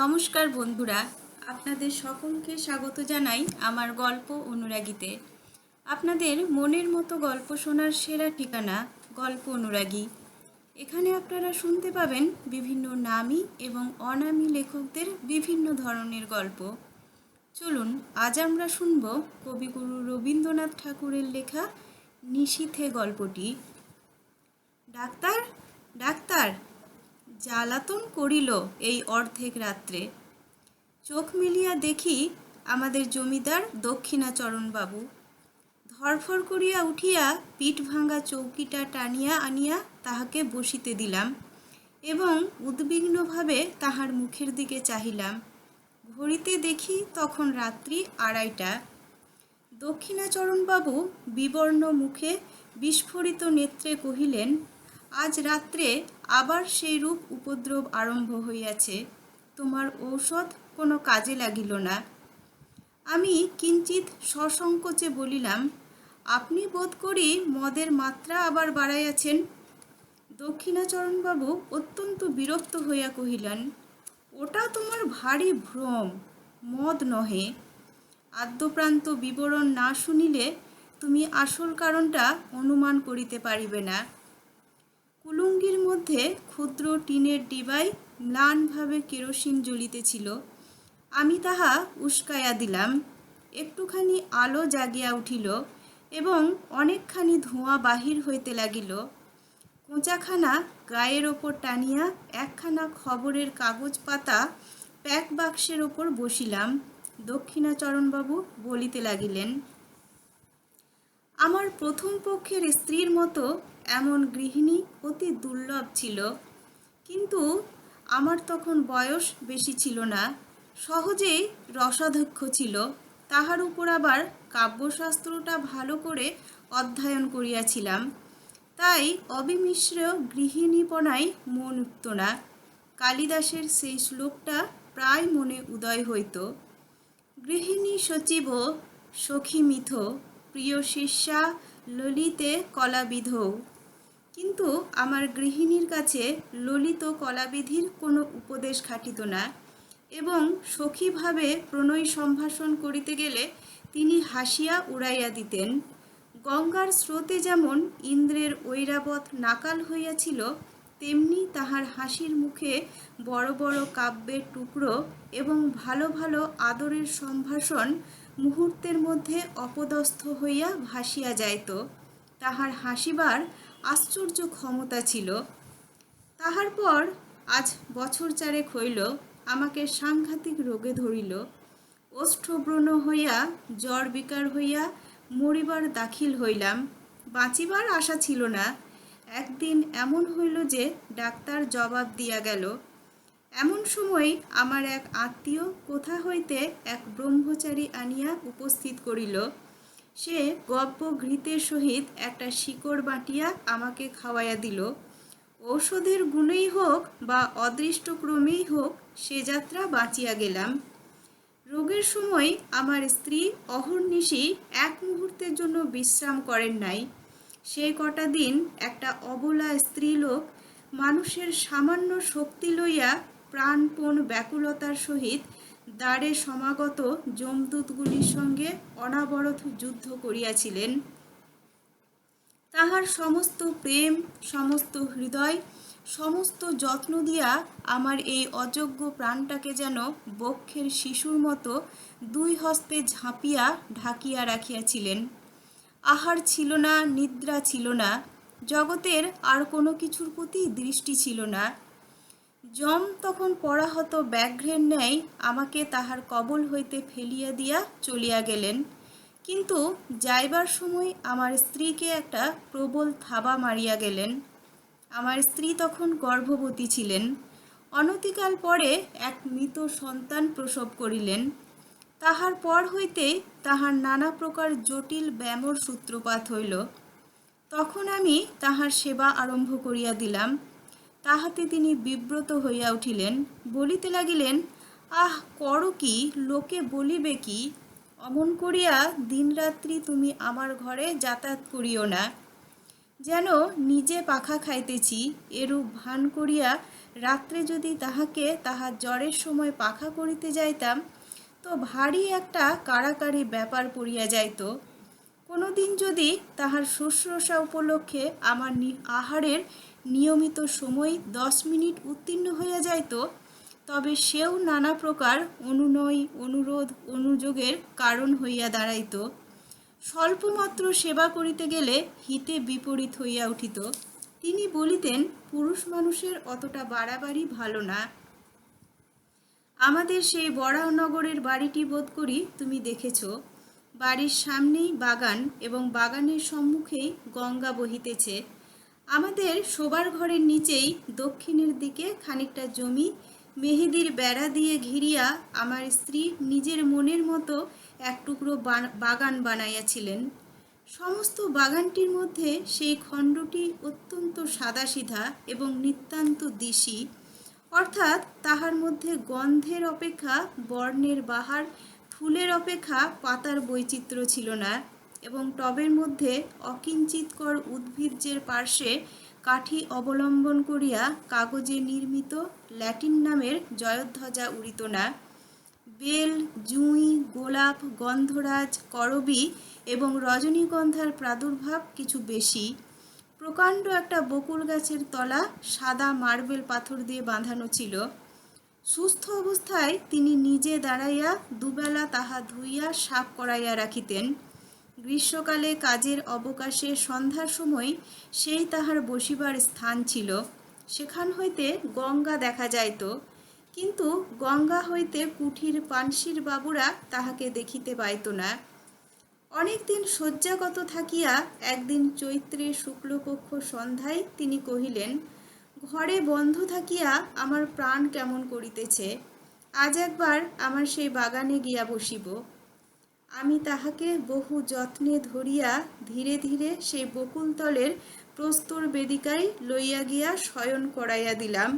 নমস্কার বন্ধুরা, আপনাদের সকলকে স্বাগত জানাই আমার গল্প অনুরাগীতে। আপনাদের মনের মতো গল্প শোনার সেরা ঠিকানা গল্প অনুরাগী। এখানে আপনারা শুনতে পাবেন বিভিন্ন নামী এবং অনামী লেখকদের বিভিন্ন ধরনের গল্প। চলুন, আজ আমরা শুনব কবিগুরু রবীন্দ্রনাথ ঠাকুরের লেখা নিশীথে গল্পটি। ডাক্তার জ্বালাতন করিল এই অর্ধেক রাত্রে। চোখ মিলিয়া দেখি আমাদের জমিদার দক্ষিণাচরণবাবু। ধরফর করিয়া উঠিয়া পিঠ ভাঙা চৌকিটা টানিয়া আনিয়া তাহাকে বসিতে দিলাম এবং উদ্বিগ্নভাবে তাহার মুখের দিকে চাহিলাম। ঘড়িতে দেখি তখন রাত্রি আড়াইটা। দক্ষিণাচরণবাবু বিবর্ণ মুখে বিস্ফোরিত নেত্রে কহিলেন, আজ রাত্রে আবার সেই রূপ উপদ্রব আরম্ভ হইয়াছে, তোমার ঔষধ কোনো কাজে লাগিল না। আমি কিঞ্চিত সসংকোচে বলিলাম, আপনি বোধ করি মদের মাত্রা আবার বাড়াইয়াছেন। দক্ষিণাচরণবাবু অত্যন্ত বিরক্ত হইয়া কহিলেন, ওটা তোমার ভারী ভ্রম, মদ নহে। আদ্যপ্রান্ত বিবরণ না শুনিলে তুমি আসল কারণটা অনুমান করিতে পারিবে না। কুলুঙ্গির মধ্যে ক্ষুদ্র টিনের ডিবায় ম্লানভাবে কেরোসিন জ্বলিতেছিল। আমি তাহা উস্কাইয়া দিলাম। একটুখানি আলো জাগিয়া উঠিল এবং অনেকখানি ধোঁয়া বাহির হইতে লাগিল। কোঁচাখানা গায়ের ওপর টানিয়া একখানা খবরের কাগজ পাতা প্যাক বাক্সের ওপর বসিলাম। দক্ষিণাচরণবাবু বলিতে লাগিলেন, আমার প্রথম পক্ষের স্ত্রীর মতো এমন গৃহিণী অতি দুর্লভ ছিল। কিন্তু আমার তখন বয়স বেশি ছিল না। সহজেই রসাধ্যক্ষ ছিল। তাহার উপর আবার কাব্যশাস্ত্রটা ভালো করে অধ্যয়ন করিয়াছিলাম। তাই অবিমিশ্র গৃহিণীপনায় মন উঠত না। কালিদাসের সেই শ্লোকটা প্রায় মনে উদয় হইত। গৃহিণী সচিব সখী মিথ প্রিয় শিষ্যা ললিতে কলাবিধৌ। কিন্তু আমার গৃহিণীর কাছে ললিত কলাবিধির কোনো উপদেশ খাটিত না এবং সখীভাবে প্রণয় সম্ভাষণ করিতে গেলে তিনি হাসিয়া উড়াইয়া দিতেন। গঙ্গার স্রোতে যেমন ইন্দ্রের ঐরাবত নাকাল হইয়াছিল, তেমনি তাহার হাসির মুখে বড় বড় কাব্যের টুকরো এবং ভালো ভালো আদরের সম্ভাষণ মুহূর্তের মধ্যে অপদস্থ হইয়া ভাসিয়া যাইত। তাহার হাসিবার আশ্চর্য ক্ষমতা ছিল। তাহার পর আজ বছর চারেক হইল আমাকে সাংঘাতিক রোগে ধরিল। ওষ্ঠব্রণ হইয়া জ্বর বিকার হইয়া মরিবার দাখিল হইলাম। বাঁচিবার আশা ছিল না। একদিন এমন হইল যে ডাক্তার জবাব দিয়া গেল, এমন সময় আমার এক আত্মীয় কোথা হইতে এক ব্রহ্মচারী আনিয়া উপস্থিত করিল। সে গব্য ঘৃতের সহিত একটা শিকড় বাটিয়া আমাকে খাওয়াইয়া দিল। ঔষধের গুণেই হোক বা অদৃষ্টক্রমেই হোক সে যাত্রা বাঁচিয়া গেলাম। রোগের সময় আমার স্ত্রী অহর্নিশি এক মুহূর্তের জন্য বিশ্রাম করেন নাই। সেই কটা দিন একটা অবলা স্ত্রীলোক মানুষের সামান্য শক্তি লইয়া প্রাণপণ ব্যাকুলতার সহিত দ্বারে সমাগত যমদূতগুলির সঙ্গে অনাবরত যুদ্ধ করিয়াছিলেন। তাহার সমস্ত প্রেম, সমস্ত হৃদয়, সমস্ত যত্ন দিয়া আমার এই অযোগ্য প্রাণটাকে যেন বক্ষের শিশুর মতো দুই হস্তে ঝাঁপিয়া ঢাকিয়া রাখিয়াছিলেন। আহার ছিল না, নিদ্রা ছিল না, জগতের আর কোনো কিছুর প্রতি দৃষ্টি ছিল না। যম তখন পড়াহত ব্যাঘ্রের ন্যায় আমাকে তাহার কবল হইতে ফেলিয়া দিয়া চলিয়া গেলেন। কিন্তু যাইবার সময় আমার স্ত্রীকে একটা প্রবল থাবা মারিয়া গেলেন। আমার স্ত্রী তখন গর্ভবতী ছিলেন। অনতিকাল পরে এক মৃত সন্তান প্রসব করিলেন। তাহার পর হইতে তাহার নানা প্রকার জটিল ব্যামর সূত্রপাত হইল। তখন আমি তাহার সেবা আরম্ভ করিয়া দিলাম। তাহাতে তিনি বিব্রত হইয়া উঠিলেন, বলিতে লাগিলেন, আহ, করো কি? লোকে বলিবে কি? অমন করিয়া দিনরাত্রি তুমি আমার ঘরে যাতায়াত করিও না। যেন নিজে পাখা খাইতেছি, এরূপ ভান করিয়া রাত্রে যদি তাহাকে তাহার জ্বরের সময় পাখা করিতে যাইতাম, তো ভারী একটা কাড়াকাড়ি ব্যাপার পড়িয়া যাইত। কোনোদিন যদি তাহার শুশ্রূষা উপলক্ষে আমার আহারের নিয়মিত সময় দশ মিনিট উত্তীর্ণ হইয়া যাইত, তবে সেও নানা প্রকার অনুনয়, অনুরোধ, অনুযোগের কারণ হইয়া দাঁড়াইত। স্বল্পমাত্র সেবা করিতে গেলে হিতে বিপরীত হইয়া উঠিত। তিনি বলিতেন, পুরুষ মানুষের অতটা বাড়াবাড়ি ভালো না। আমাদের সেই বরাহনগরের বাড়িটি বোধ করি তুমি দেখেছ। বাড়ির সামনেই বাগান এবং বাগানের সম্মুখেই গঙ্গা বহিতেছে। আমাদের শোবার ঘরের নিচেই দক্ষিণের দিকে খানিকটা জমি। মেহেদির বেড়া দিয়ে ঘিরিয়া আমার স্ত্রী নিজের মনের মতো এক টুকরো বাগান বানাইয়াছিলেন। সমস্ত বাগানটির মধ্যে সেই খণ্ডটি অত্যন্ত সাদাসিধা এবং নিতান্ত দিশি। অর্থাৎ তাহার মধ্যে গন্ধের অপেক্ষা, বর্ণের বাহার, ফুলের অপেক্ষা পাতার বৈচিত্র্য ছিল না। এবং টবের মধ্যে অকিঞ্চিতকর উদ্ভিজ্জের পার্শ্বে কাঠি অবলম্বন করিয়া কাগজে নির্মিত ল্যাটিন নামের জয়ধ্বজা উড়িত না। বেল, জুঁই, গোলাপ, গন্ধরাজ, করবি এবং রজনীগন্ধার প্রাদুর্ভাব কিছু বেশি। প্রকাণ্ড একটা বকুল গাছের তলা সাদা মার্বেল পাথর দিয়ে বাঁধানো ছিল। সুস্থ অবস্থায় তিনি নিজে দাঁড়াইয়া দুবেলা তাহা ধুইয়া সাফ করাইয়া রাখিতেন। গ্রীষ্মকালে কাজের অবকাশে সন্ধ্যার সময় সেই তাহার বসিবার স্থান ছিল। সেখান হইতে গঙ্গা দেখা যাইত। কিন্তু গঙ্গা হইতে কুঠির পানসির বাবুরা তাহাকে দেখিতে পাইত না। অনেকদিন শয্যাগত থাকিয়া একদিন চৈত্রে শুক্লপক্ষ সন্ধ্যায় তিনি কহিলেন, ঘরে বন্ধ থাকিয়া আমার প্রাণ কেমন করিতেছে? আজ একবার আমার সেই বাগানে গিয়া বসিব। আমি তাহাকে বহু যত্নে ধরিয়া ধীরে ধীরে সেই বকুলতলের প্রস্তর বেদিকায় লইয়া গিয়া শয়ন করাইয়া দিলাম।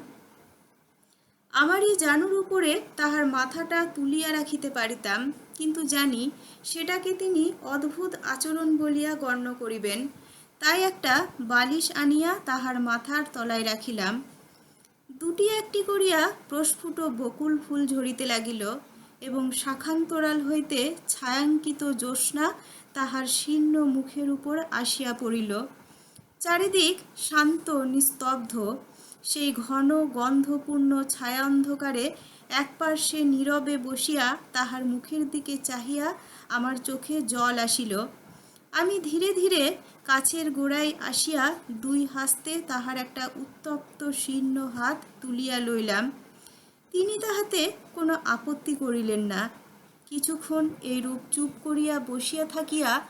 আমারই জানুর উপরে তাহার মাথাটা তুলিয়া রাখিতে পারিতাম, কিন্তু জানি সেটাকে তিনি অদ্ভুত আচরণ বলিয়া গণ্য করিবেন। তাই একটা বালিশ আনিয়া তাহার মাথার তলায় রাখিলাম। দুটি একটি করিয়া প্রস্ফুট বকুল ফুল ঝরিতে লাগিল। এবং শাখান্তরাল হইতে ছায়াঙ্কিত জ্যোৎস্না তাহার শীর্ণ মুখের উপর আসিয়া পড়িল। চারিদিক শান্ত, নিস্তব্ধ। সেই ঘন, গন্ধপূর্ণ ছায়া অন্ধকারে একপার্শ্বে নীরবে বসিয়া তাহার মুখের দিকে চাহিয়া আমার চোখে জল আসিল। আমি ধীরে ধীরে কাছের গোড়ায় আসিয়া দুই হাস্তে তাহার একটা উত্তপ্ত শীর্ণ হাত তুলিয়া লইলাম। তিনি তাহাতে কোনো আপত্তি করিলেন না। কিছুক্ষণ এইরূপ চুপ করিয়া বসিয়া থাকিয়া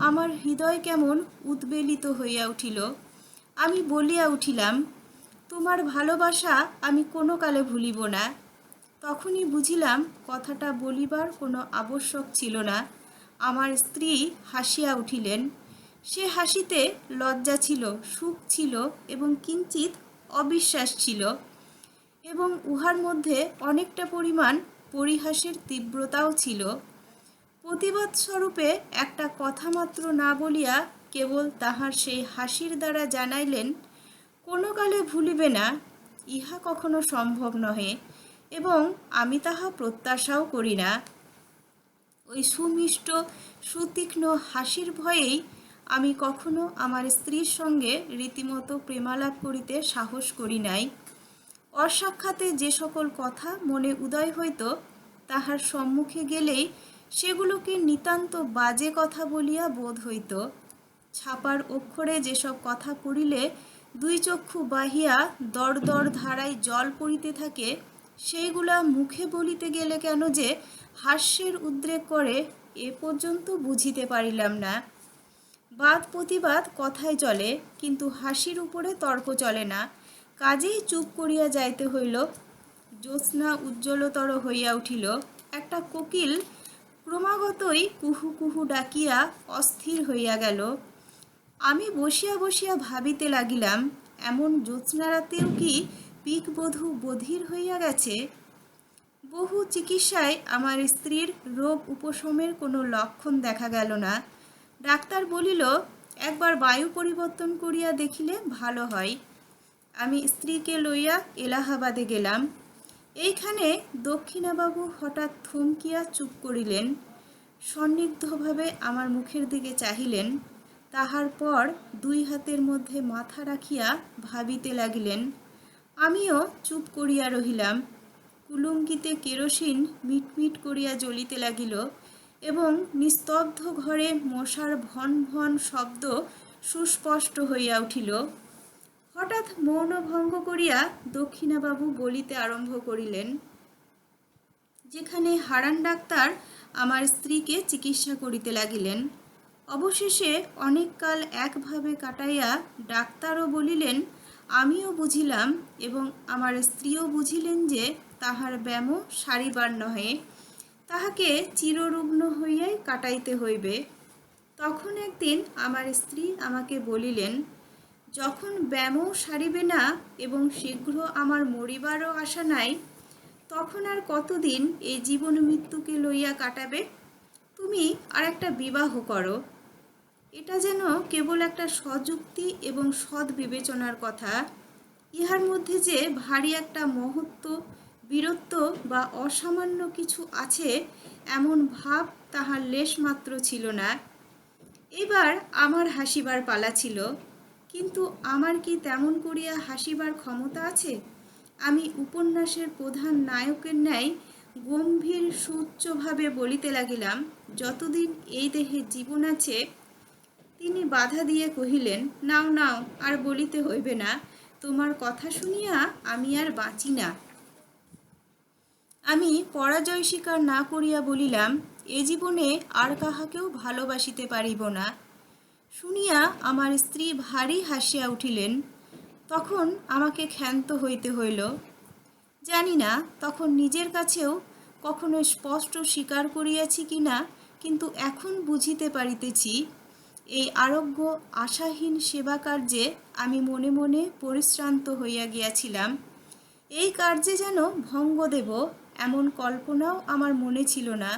আমার হৃদয় কেমন উদ্বেলিত হইয়া উঠিল। আমি বলিয়া উঠিলাম, তোমার ভালোবাসা আমি কোনো কালে ভুলিব না। তখনই বুঝিলাম, কথাটা বলিবার কোনো আবশ্যক ছিল না। আমার স্ত্রী হাসিয়া উঠিলেন। সে হাসিতে লজ্জা ছিল, সুখ ছিল এবং কিঞ্চিত অবিশ্বাস ছিল। এবং উহার মধ্যে অনেকটা পরিমাণ পরিহাসের তীব্রতাও ছিল। প্রতিবাদ স্বরূপে একটা কথা মাত্র না বলিয়া কেবল তাহার সেই হাসির দ্বারা জানাইলেন, কোনো কালে ভুলিবে না, ইহা কখনো সম্ভব নহে এবং আমি তাহা প্রত্যাশাও করি না। ওই সুমিষ্ট, সুতীক্ষ্ণ হাসির ভয়েই আমি কখনো আমার স্ত্রীর সঙ্গে রীতিমতো প্রেমালাপ করিতে সাহস করি নাই। অসাক্ষাতে যে সকল কথা মনে উদয় হইত, তাহার সম্মুখে গেলেই সেগুলোকে নিতান্ত বাজে কথা বলিয়া বোধ হইত। ছাপার অক্ষরে যেসব কথা পড়িলে দুই চক্ষু বাহিয়া দর দর ধারায় জল পড়িতে থাকে, সেইগুলা মুখে বলিতে গেলে কেন যে হাস্যের উদ্রেক করে এ পর্যন্ত বুঝিতে পারিলাম না। বাদ প্রতিবাদ কথায় চলে, কিন্তু হাসির উপরে তর্ক চলে না। কাজেই চুপ করিয়া যাইতে হইল, জ্যোৎস্না উজ্জ্বলতর হইয়া উঠিল। একটা কোকিল ক্রমাগতই কুহু কুহু ডাকিয়া অস্থির হইয়া গেল। আমি বসিয়া বসিয়া ভাবিতে লাগিলাম, এমন জ্যোৎস্না রাতেও কি পিকবধূ বধির হইয়া গেছে? বহু চিকিৎসায় আমার স্ত্রীর রোগ উপশমের কোনো লক্ষণ দেখা গেল না। ডাক্তার বলিল, একবার বায়ু পরিবর্তন করিয়া দেখিলে ভালো হয়। আমি স্ত্রীকে লইয়া এলাহাবাদে গেলাম। এইখানে দক্ষিণাবাবু হঠাৎ থমকিয়া চুপ করিলেন। সন্নিগ্ধভাবে আমার মুখের দিকে চাহিলেন। তাহার পর দুই হাতের মধ্যে মাথা রাখিয়া ভাবিতে লাগিলেন, আমিও চুপ করিয়া রহিলাম। কুলুঙ্গিতে কেরোসিন মিটমিট করিয়া জ্বলিতে লাগিল এবং নিস্তব্ধ ঘরে মশার ভন ভন শব্দ সুস্পষ্ট হইয়া উঠিল। হঠাৎ মৌন ভঙ্গ করিয়া দক্ষিণাবাবু বলিতে আরম্ভ করিলেন, যেখানে হারান ডাক্তার আমার স্ত্রীকে চিকিৎসা করিতে লাগিলেন। অবশেষে অনেক কাল একভাবে কাটাইয়া ডাক্তারও বলিলেন, আমিও বুঝিলাম এবং আমার স্ত্রীও বুঝিলেন যে তাহার ব্যামো সারিবার নহে। তাহাকে চিররুগ্ন হইয়াই কাটাইতে হইবে। তখন একদিন আমার স্ত্রী আমাকে বলিলেন যখন ব্যামো সারিবে না এবং শীঘ্র আমার মরিবারও আশা নাই, তখন আর কতদিন এই জীবন মৃত্যুকে লইয়া কাটাবে? তুমি আর একটা বিবাহ করো। এটা যেন কেবল একটা সযুক্তি এবং সৎ বিবেচনার কথা। ইহার মধ্যে যে ভারী একটা মহত্ব, বীরত্ব বা অসামান্য কিছু আছে, এমন ভাব তাহার লেশ মাত্র ছিল না। এবার আমার হাসিবার পালা ছিল। কিন্তু আমার কি তেমন করিয়া হাসিবার ক্ষমতা আছে? আমি উপন্যাসের প্রধান নায়কের ন্যায় গম্ভীর সুউচ্চভাবে বলিতে লাগিলাম, যতদিন এই দেহে জীবন আছে, তিনি বাধা দিয়ে কহিলেন, নাও নাও, আর বলিতে হইবে না, তোমার কথা শুনিয়া আমি আর বাঁচি না। আমি পরাজয় স্বীকার না করিয়া বলিলাম, এ জীবনে আর কাহাকেও ভালোবাসিতে পারিব না শুনিয়া আমার স্ত্রী ভারী হাসিয়া উঠিলেন, তখন আমাকে ক্ষান্ত হইতে হইল। জানি না তখন নিজের কাছেও কখনো স্পষ্ট স্বীকার করিয়াছি কি না, কিন্তু এখন বুঝিতে পারিতেছি, এই আরোগ্য আশাহীন সেবা কার্যে আমি মনে মনে পরিশ্রান্ত হইয়া গিয়াছিলাম। এই কার্যে যেন ভঙ্গ দেব এমন কল্পনাও আমার মনে ছিল না।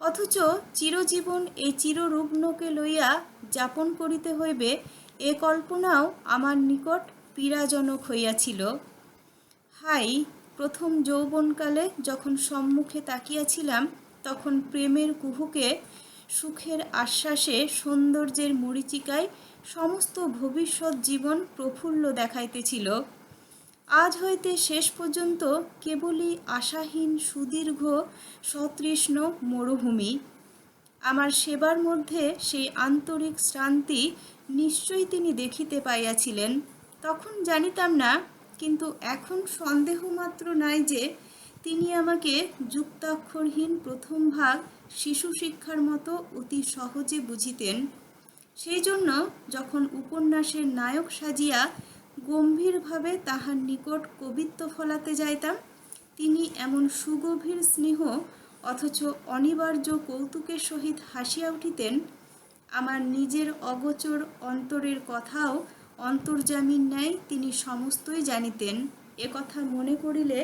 অথচ চিরজীবন এই চিররুগ্নকে লইয়া যাপন করিতে হইবে, এ কল্পনাও আমার নিকট পীড়াজনক হইয়াছিল। হাই, প্রথম যৌবনকালে যখন সম্মুখে তাকিয়াছিলাম, তখন প্রেমের কুহুকে, সুখের আশ্বাসে সৌন্দর্যের মরিচিকায় সমস্ত ভবিষ্যৎ জীবন প্রফুল্ল দেখাইতেছিল। আজ হইতে শেষ পর্যন্ত কেবলই আশাহীন, সুদীর্ঘ, সতৃষ্ণ মরুভূমি। আমার সেবার মধ্যে সেই আন্তরিক শ্রান্তি নিশ্চয়ই তিনি দেখিতে পাইয়াছিলেন। তখন জানিতাম না, কিন্তু এখন সন্দেহ মাত্র নাই যে তিনি আমাকে যুক্তাক্ষরহীন প্রথম ভাগ শিশু শিক্ষার মতো অতি সহজে বুঝিতেন। সেই জন্য যখন উপন্যাসের নায়ক সাজিয়া গম্ভীরভাবে তাহার নিকট কবিত্ব ফলাতে যাইতাম। তিনি এমন সুগভীর স্নেহ, অথচ অনিবার্য কৌতুকের সহিত হাসিয়া উঠিতেন। আমার নিজের অগোচর অন্তরের কথাও অন্তর্জামীর ন্যায় তিনি সমস্তই জানিতেন। এ কথা মনে করিলে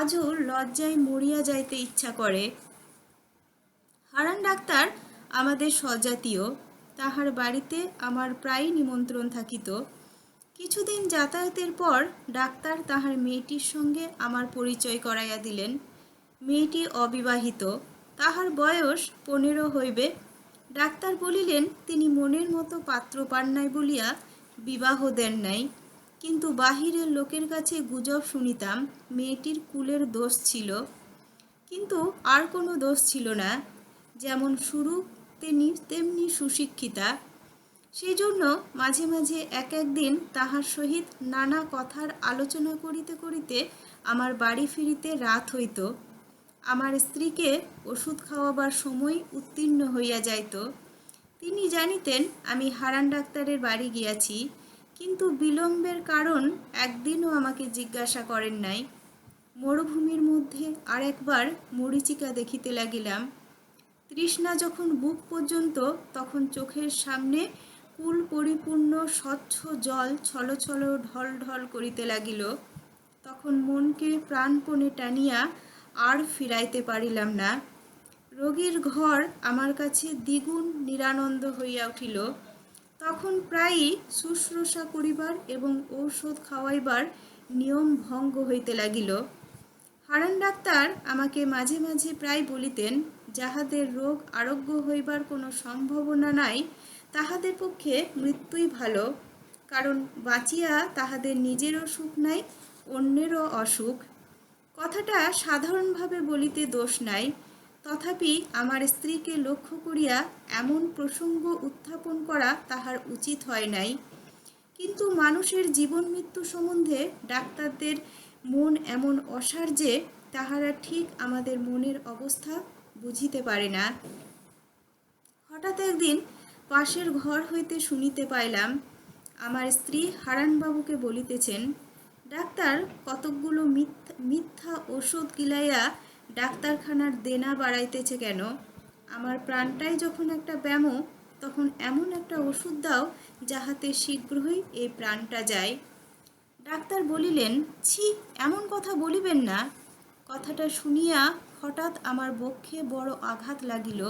আজও লজ্জায় মরিয়া যাইতে ইচ্ছা করে। হারান ডাক্তার আমাদের স্বজাতীয়, তাহার বাড়িতে আমার প্রায় নিমন্ত্রণ থাকিত। কিছুদিন যাতায়াতের পর ডাক্তার তাহার মেয়েটির সঙ্গে আমার পরিচয় করাইয়া দিলেন। মেয়েটি অবিবাহিত, তাহার বয়স পনেরো হইবে। ডাক্তার বলিলেন, তিনি মনের মতো পাত্র পান নাই বলিয়া বিবাহ দেন নাই। কিন্তু বাহিরের লোকের কাছে গুজব শুনিতাম মেয়েটির কুলের দোষ ছিল। কিন্তু আর কোনো দোষ ছিল না। যেমন শুরু তেমনি তেমনি সুশিক্ষিতা। সেই জন্য মাঝে মাঝে এক একদিন তাহার সহিত নানা কথার আলোচনা করিতে করিতে আমার বাড়ি ফিরিতে রাত হইত। আমার স্ত্রীকে ওষুধ খাওয়াবার সময় উত্তীর্ণ হইয়া যাইত। তিনি জানিতেন, আমি হারান ডাক্তারের বাড়ি গিয়াছি, কিন্তু বিলম্বের কারণ একদিনও আমাকে জিজ্ঞাসা করেন নাই। মরুভূমির মধ্যে আরেকবার মরিচিকা দেখিতে লাগিলাম। তৃষ্ণা যখন বুক পর্যন্ত, তখন চোখের সামনে কুল পরিপূর্ণ স্বচ্ছ জল ছলছল ঢল ঢল করিতে লাগিল। তখন মনকে প্রাণপণে টানিয়া আর ফিরাইতে পারিলাম না। রোগীর ঘর আমার কাছে দ্বিগুণ নিরানন্দ হইয়া উঠিল। তখন প্রায়ই শুশ্রূষা করিবার এবং ঔষধ খাওয়াইবার নিয়ম ভঙ্গ হইতে লাগিল। হারান ডাক্তার আমাকে মাঝে মাঝে প্রায় বলিতেন, যাহাদের রোগ আরোগ্য হইবার কোনো সম্ভাবনা নাই তাহাদের পক্ষে মৃত্যুই ভালো, কারণ বাঁচিয়া তাহাদের নিজেরও সুখ নাই, অন্যেরও অসুখ। কথাটা সাধারণভাবে বলিতে দোষ নাই, তথাপি আমার স্ত্রীকে লক্ষ্য করিয়া এমন প্রসঙ্গ উত্থাপন করা তাহার উচিত হয় নাই। কিন্তু মানুষের জীবন মৃত্যু সম্বন্ধে ডাক্তারদের মন এমন অসার যে তাহারা ঠিক আমাদের মনের অবস্থা বুঝিতে পারে না। হঠাৎ একদিন পাশের ঘর হইতে শুনিতে পাইলাম, আমার স্ত্রী হারানবাবুকে বলিতেছেন, ডাক্তার, কতকগুলো মিথ্যা ওষুধ গিলাইয়া ডাক্তারখানার দেনা বাড়াইতেছে কেন? আমার প্রাণটাই যখন একটা ব্যামো, তখন এমন একটা ওষুধ দাও যাহাতে শীঘ্রই এই প্রাণটা যায়। ডাক্তার বলিলেন, ছি, এমন কথা বলিবেন না। কথাটা শুনিয়া হঠাৎ আমার বক্ষে বড় আঘাত লাগিল।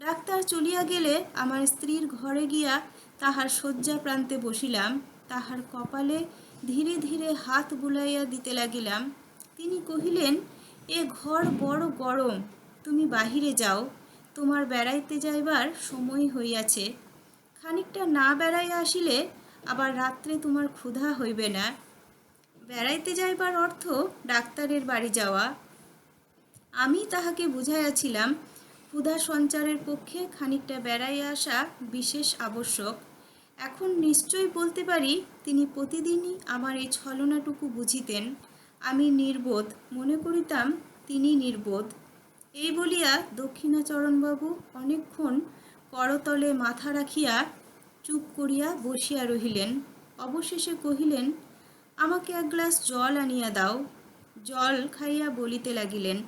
ডাক্তার চলিয়া গেলে আমার স্ত্রীর ঘরে গিয়া তাহার শয্যা প্রান্তে বসিলাম, তাহার কপালে ধীরে ধীরে হাত বুলাইয়া দিতে লাগিলাম। তিনি কহিলেন, এ ঘর বড় গরম, তুমি বাহিরে যাও, তোমার বেড়াইতে যাইবার সময় হইয়াছে। খানিকটা না বেড়াইয়া আসিলে আবার রাত্রে তোমার ক্ষুধা হইবে না। বেড়াইতে যাইবার অর্থ ডাক্তারের বাড়ি যাওয়া। আমি তাহাকে বুঝাইয়াছিলাম ক্ষুধা সঞ্চারের পক্ষে খানিকটা বেড়াইয়া আসা বিশেষ আবশ্যক। এখন নিশ্চয়ই বলতে পারি, তিনি প্রতিদিনই আমার এই ছলনাটুকু বুঝিতেন। আমি নির্বোধ, মনে করিতাম তিনি নির্বোধ। এই বলিয়া দক্ষিণাচরণবাবু অনেকক্ষণ করতলে মাথা রাখিয়া চুপ করিয়া বসিয়া রহিলেন। অবশেষে কহিলেন, আমাকে এক গ্লাস জল আনিয়া দাও। জল খাইয়া বলিতে লাগিলেন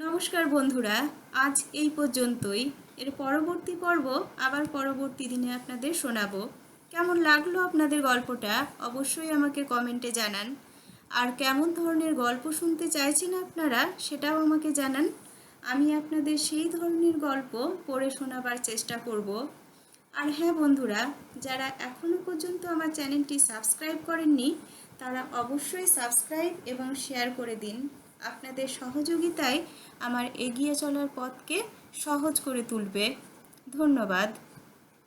নমস্কার বন্ধুরা, আজ এই পর্যন্তই। এর পরবর্তী পর্ব আবার পরবর্তী দিনে আপনাদের শোনাবো। কেমন লাগল আপনাদের গল্পটা, অবশ্যই আমাকে কমেন্টে জানান। আর কেমন ধরনের গল্প শুনতে চাইছেন আপনারা, সেটাও আমাকে জানান। আমি আপনাদের সেই ধরনের গল্প পড়ে শোনাবার চেষ্টা করব। আর হ্যাঁ বন্ধুরা, যারা এখনও পর্যন্ত আমার চ্যানেলটি সাবস্ক্রাইব করেননি, তারা অবশ্যই সাবস্ক্রাইব এবং শেয়ার করে দিন। আপনাদের সহযোগিতায় আমার এগিয়ে চলার পথকে সহজ করে তুলবে। ধন্যবাদ।